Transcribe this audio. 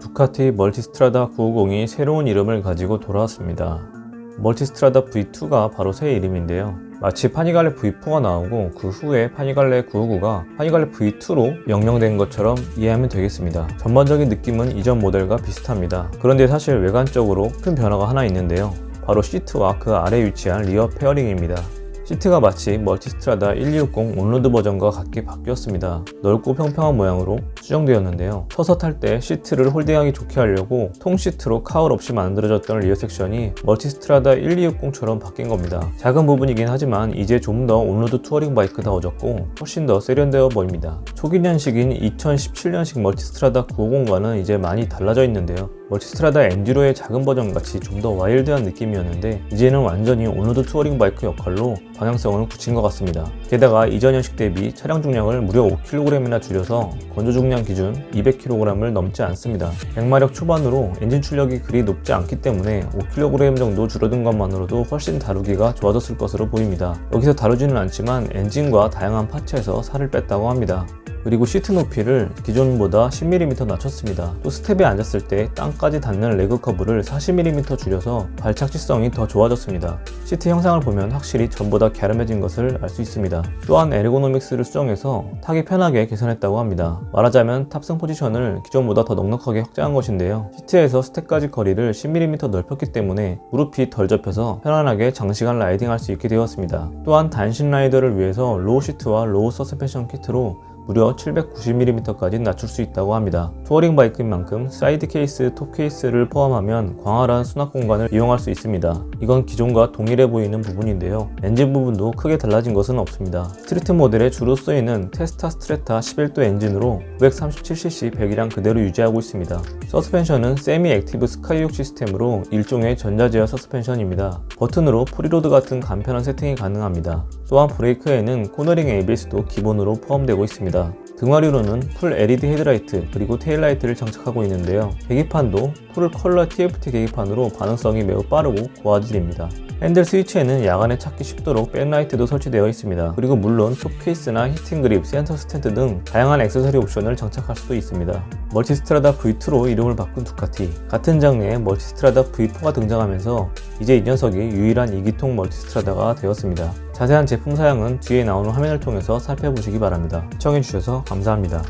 두카티 멀티스트라다 950이 새로운 이름을 가지고 돌아왔습니다. 멀티스트라다 V2가 바로 새 이름인데요. 마치 파니갈레 V4가 나오고 그 후에 파니갈레 959가 파니갈레 V2로 명명된 것처럼 이해하면 되겠습니다. 전반적인 느낌은 이전 모델과 비슷합니다. 그런데 사실 외관적으로 큰 변화가 하나 있는데요. 바로 시트와 그 아래 위치한 리어 페어링입니다. 시트가 마치 멀티스트라다 1260 온로드 버전과 같게 바뀌었습니다. 넓고 평평한 모양으로 수정되었는데요. 서서 탈 때 시트를 홀딩하기 좋게 하려고 통 시트로 카울 없이 만들어졌던 리어 섹션이 멀티스트라다 1260처럼 바뀐 겁니다. 작은 부분이긴 하지만 이제 좀 더 온로드 투어링 바이크다워졌고 훨씬 더 세련되어 보입니다. 초기 년식인 2017년식 멀티스트라다 950과는 이제 많이 달라져 있는데요. 멀티스트라다 엔듀로의 작은 버전 같이 좀 더 와일드한 느낌이었는데 이제는 완전히 온로드 투어링 바이크 역할로 방향성을 굳힌 것 같습니다. 게다가 이전 년식 대비 차량 중량을 무려 5kg이나 줄여서 건조 중량 기준 200kg을 넘지 않습니다. 100마력 초반으로 엔진 출력이 그리 높지 않기 때문에 5kg 정도 줄어든 것만으로도 훨씬 다루기가 좋아졌을 것으로 보입니다. 여기서 다루지는 않지만 엔진과 다양한 파츠에서 살을 뺐다고 합니다. 그리고 시트 높이를 기존보다 10mm 낮췄습니다. 또 스텝에 앉았을 때 땅까지 닿는 레그 커브를 40mm 줄여서 발착지성이 더 좋아졌습니다. 시트 형상을 보면 확실히 전보다 갸름해진 것을 알 수 있습니다. 또한 에르고노믹스를 수정해서 타기 편하게 개선했다고 합니다. 말하자면 탑승 포지션을 기존보다 더 넉넉하게 확장한 것인데요. 시트에서 스텝까지 거리를 10mm 넓혔기 때문에 무릎이 덜 접혀서 편안하게 장시간 라이딩할 수 있게 되었습니다. 또한 단신 라이더를 위해서 로우 시트와 로우 서스펜션 키트로 무려 790mm까지 낮출 수 있다고 합니다. 투어링 바이크인 만큼 사이드 케이스, 톱 케이스를 포함하면 광활한 수납 공간을 이용할 수 있습니다. 이건 기존과 동일해 보이는 부분인데요. 엔진 부분도 크게 달라진 것은 없습니다. 스트리트 모델에 주로 쓰이는 테스타 스트레타 11도 엔진으로 937cc 배기량 그대로 유지하고 있습니다. 서스펜션은 세미 액티브 스카이육 시스템으로 일종의 전자제어 서스펜션입니다. 버튼으로 프리로드 같은 간편한 세팅이 가능합니다. 또한 브레이크에는 코너링 ABS도 기본으로 포함되고 있습니다. 등화류로는 풀 LED 헤드라이트 그리고 테일라이트를 장착하고 있는데요. 계기판도 풀 컬러 TFT 계기판으로 반응성이 매우 빠르고 고화질입니다. 핸들 스위치에는 야간에 찾기 쉽도록 백라이트도 설치되어 있습니다. 그리고 물론 톱 케이스나 히팅 그립, 센서 스탠드 등 다양한 액세서리 옵션을 장착할 수도 있습니다. 멀티스트라다 V2로 이름을 바꾼 두카티 같은 장르의 멀티스트라다 V4가 등장하면서 이제 이 녀석이 유일한 2기통 멀티스트라다가 되었습니다. 자세한 제품 사양은 뒤에 나오는 화면을 통해서 살펴보시기 바랍니다. 시청해주셔서 감사합니다.